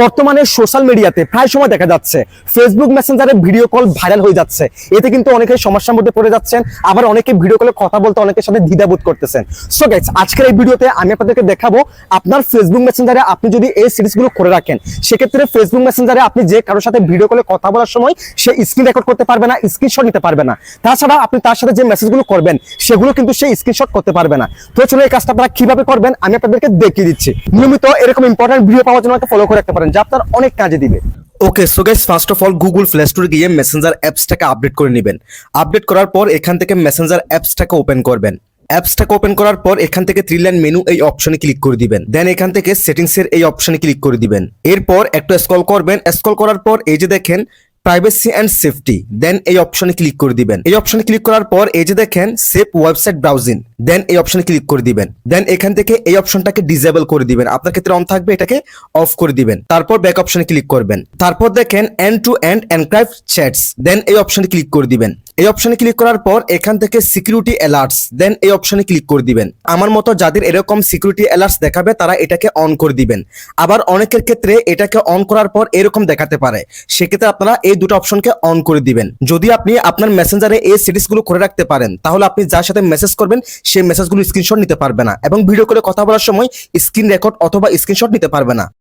বর্তমানে সোশ্যাল মিডিয়াতে প্রায় সময় দেখা যাচ্ছে। ফেসবুক মেসেঞ্জারে ভিডিও কল ভাইরাল হয়ে যাচ্ছে। এতে কিন্তু অনেকে সমস্যার মধ্যে পড়ে যাচ্ছেন। আবার অনেকে ভিডিও কলে কথা বলতে অনেকের সাথে দ্বিধাবোধ করতেছেন। সো গাইস আজকের এই ভিডিওতে আমি আপনাদেরকে দেখাবো আপনার ফেসবুক মেসেঞ্জারে আপনি যদি এই সিরিজগুলো করে রাখেন, সেক্ষেত্রে ফেসবুক মেসেঞ্জারে আপনি যে কারোর সাথে ভিডিও কলে কথা বলার সময় সে স্ক্রিন রেকর্ড করতে পারবে না স্ক্রিনশট নিতে পারবে না। তাছাড়া আপনি তার সাথে যে মেসেজগুলো করবেন, সেগুলো কিন্তু সে স্ক্রিনশট করতে পারবে না। তো চলো এই কাজটা আপনারা কীভাবে করবেন, আমি আপনাদেরকে দেখিয়ে দিচ্ছি। নিয়মিত এরকম ইম্পর্টেন্ট ভিডিও পাওয়ার জন্য ফলো করে রাখতে পারেন। যা আপনার অনেক কাজে দিবে। Okay so guys first of all Google Play স্টোরে গিয়ে মেসেঞ্জার অ্যাপসটাকে আপডেট করে নেবেন। আপডেট করার পর এখান থেকে মেসেঞ্জার অ্যাপসটাকে ওপেন করবেন। অ্যাপসটাকে ওপেন করার পর এখান থেকে থ্রি লাইন মেনু এই অপশনে ক্লিক করে দিবেন। দেন এখান থেকে সেটিংসের এই অপশনে ক্লিক করে দিবেন। এরপর একটু স্ক্রল করবেন। স্ক্রল করার পর এই যে দেখেন প্রাইভেসি অ্যান্ড সেফটি দেন এই অপশনে ক্লিক করে দিবেন। এই অপশনে ক্লিক করার পর এই যে দেখেন সেফ ওয়েবসাইট ব্রাউজিং দেন এই অপশনে ক্লিক করে দিবেন। দেন এখান থেকে এই অপশনটাকে ডিজেবল করে দিবেন। আপনার ক্ষেত্রে অন থাকবে, এটাকে অফ করে দিবেন। তারপর ব্যাক অপশনে ক্লিক করবেন। তারপর দেখেন end to end encrypted chats then এই অপশনে ক্লিক করে দিবেন। এই অপশনে ক্লিক করার পর এখান থেকে সিকিউরিটি অ্যালার্টস দেন এই অপশনে ক্লিক করে দিবেন। আমার মতো যাদের এরকম সিকিউরিটি অ্যালার্টস দেখাবে, তারা এটাকে অন করে দিবেন। আবার অনেকের ক্ষেত্রে এটাকে অন করার পর এরকম দেখাতে পারে। সেক্ষেত্রে আপনারা এই দুটো অপশনকে অন করে দিবেন। যদি আপনি আপনার মেসেঞ্জারে এই সিরিজগুলো করে রাখতে পারেন, তাহলে আপনি যার সাথে মেসেজ করবেন, সেই মেসেজগুলো স্ক্রিনশট নিতে পারবে না এবং ভিডিও করে কথা বলার সময় স্ক্রিন রেকর্ড অথবা স্ক্রিনশট নিতে পারবে না।